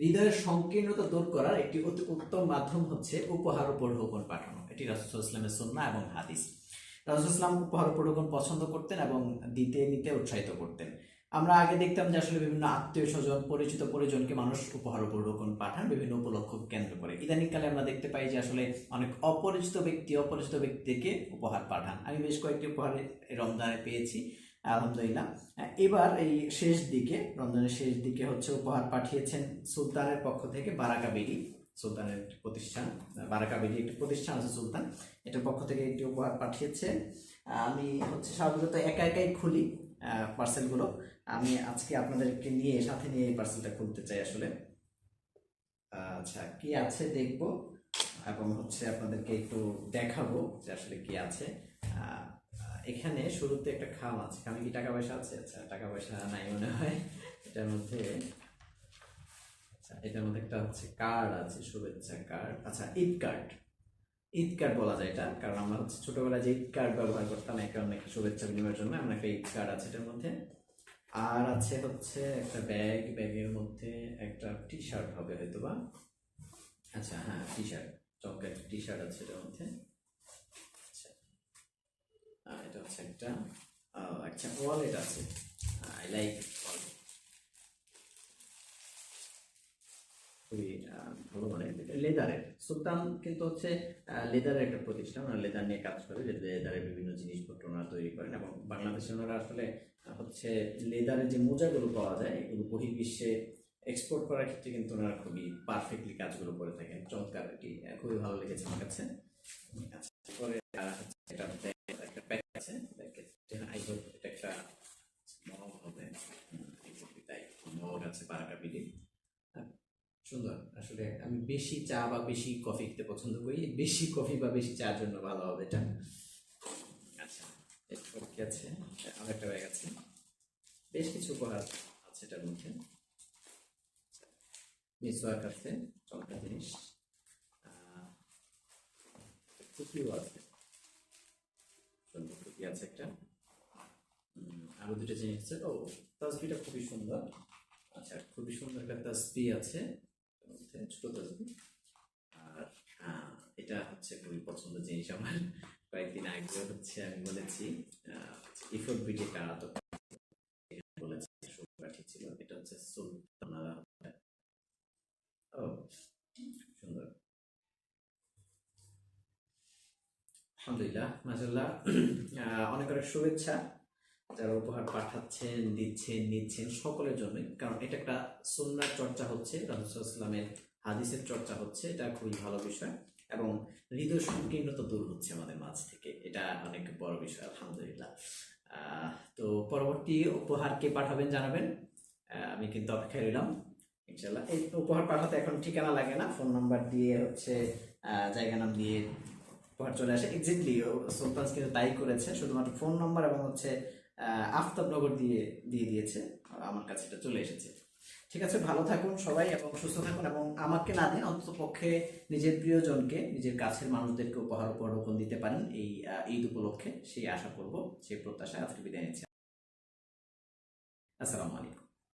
হৃদয়ের সংকীর্ণতা দূর করার একটি অতি উত্তম মাধ্যম হচ্ছে উপহার ও প্রলোভন পাঠানো। এটি রাসুল ইসলামের সুন্না এবং হাদিস। রাসুল ইসলাম উপহার ও পছন্দ করতেন এবং দিতে, নিতে উৎসাহিত করতেন। আমরা আগে দেখতাম যে আসলে বিভিন্ন আত্মীয় স্বজন, পরিচিত পরিজনকে মানুষ উপহার প্রলোভন পাঠান বিভিন্ন উপলক্ষ কেন্দ্র করে। ইদানিংকালে আমরা দেখতে পাই যে আসলে অনেক অপরিচিত ব্যক্তি, অপরিচিত ব্যক্তিকে উপহার পাঠান। আমি বেশ কয়েকটি উপহার এই রমজানে পেয়েছি। আলহামদুলিল্লাহ। এবার এই শেষ দিকে রমজানের শেষ দিকে হচ্ছে উপহার পাঠিয়েছেন সুলতানের পক্ষ থেকে বারাকা বিডি সুলতানের একটি প্রতিষ্ঠান বারাকা বিডি একটি প্রতিষ্ঠান আছে সুলতান। এটার পক্ষ থেকে একটি উপহার পাঠিয়েছে। আমি হচ্ছে সাধারণত একা একাই খুলি পার্সেলগুলো আমি আজকে আপনাদেরকে নিয়ে সাথে নিয়ে এই পার্সেলটা খুলতে চাই আসলে। আচ্ছা কি আছে দেখব। এবং হচ্ছে আপনাদেরকে একটু দেখাবো যে আসলে কি আছে। আহ, এখানে শুরুতে একটা খাম আছে। খামে কি টাকা পয়সা আছে? আচ্ছা টাকা পয়সা নাই মনে হয়। এটার মধ্যে আচ্ছা এটার মধ্যে একটা হচ্ছে কার্ড আছে, শুভেচ্ছা কার্ড আচ্ছা ঈদ কার্ড ঈদ কার্ড বলা যায় এটা, কারণ আমরা হচ্ছে ছোটবেলায় যে ঈদ কার্ড ব্যবহার করতাম, একে অনেক শুভেচ্ছা বিনিময়ের জন্য এমন একটা ঈদ কার্ড আছে এটার মধ্যে। আর আছে হচ্ছে একটা ব্যাগ ব্যাগের মধ্যে একটা টি শার্ট হবে হয়তো বা আচ্ছা হ্যাঁ টি শার্ট চমকা একটা টি শার্ট আছে এটার মধ্যে। এটা হচ্ছে একটা আচ্ছা ওয়ালেট আছে আই লাইক ভালো মানে লেদারের সুলতান কিন্তু হচ্ছে লেদারের একটা প্রতিষ্ঠান, ওনারা লেদার নিয়ে কাজ করে, যে লেদারের বিভিন্ন জিনিসপত্র ওনারা তৈরি করেন। এবং বাংলাদেশে ওনারা আসলে, হচ্ছে লেদারের যে মোজাগুলো পাওয়া যায়, এগুলো বহির্বিশ্বে এক্সপোর্ট করার ক্ষেত্রে কিন্তু ওনারা খুবই পারফেক্টলি কাজগুলো করে থাকেন। চমৎকার এটি খুবই ভালো লেগেছে আমার কাছে। আচ্ছা পরে আর হচ্ছে একটা bag- একটা প্যাক আছে প্যাকেট আই হোপ এটা একটা মগ হবে হুম, exactly তাই মগ আছে বারাকা বিডি সুন্দর। আসলে আমি বেশি চা বা বেশি কফি খেতে পছন্দ করি। বেশি কফি বা বেশি চার জন্য ভালো হবে এটা। আচ্ছা। এরপর কি আছে? আর একটা ব্যাগ আছে বেশ কিছু উপহার আছে এটার মধ্যে। মিসওয়াক আছে জিনিস। টুপিও আছে। সুন্দর টুপি আছে একটা। আরও দুটো জিনিস আছে। ও তাসবিটা খুবই সুন্দর। আচ্ছা খুবই সুন্দর একটা তাসবি আছে। ছোট তাসবি আর এটা হচ্ছে খুবই পছন্দের জিনিস আমার। কয়েকদিন আগে হচ্ছে আমি বলেছি ইফোর্ট বিটে কারা তো বলেছি সুপাঠি ছিল। এটা হচ্ছে সুলতান ও, সুন্দর। আলহামদুলিল্লাহ মাসাল্লাহ অনেক অনেক শুভেচ্ছা। যারা উপহার পাঠাচ্ছেন, দিচ্ছেন, নিচ্ছেন, সকলের জন্য কারণ এটা একটা সুন্নার চর্চা হচ্ছে রাহুসাল্লামের হাদিসের চর্চা হচ্ছে, এটা খুবই ভালো বিষয়। এবং হৃদয় সংকীর্ণতা দূর হচ্ছে আমাদের মাঝ থেকে। এটা অনেক বড় বিষয়, আলহামদুলিল্লাহ। তো পরবর্তী উপহার কে পাঠাবেন জানাবেন? আমি কিন্তু অপেক্ষায় রইলাম ইনশাল্লাহ এই উপহার পাঠাতে এখন ঠিকানা লাগে না, ফোন নাম্বার দিয়ে হচ্ছে জায়গা নাম দিয়ে উপহার চলে আসে। এক্স্যাক্টলি সুলতান কিন্তু তাই করেছে, শুধুমাত্র ফোন নাম্বার এবং হচ্ছে আফতাবনগর দিয়ে দিয়ে দিয়েছে। আমার কাছে এটা চলে এসেছে। ঠিক আছে, ভালো থাকুন সবাই এবং সুস্থ থাকুন এবং আমাকে না দিন অন্তত পক্ষে নিজের প্রিয়জনকে, নিজের কাছের মানুষদেরকে উপহার উপহারোপণ দিতে পারেন এই ঈদ উপলক্ষে। সেই আশা করব, সেই প্রত্যাশা আজকে বিদায় নিচ্ছি। আসসালামু আলাইকুম।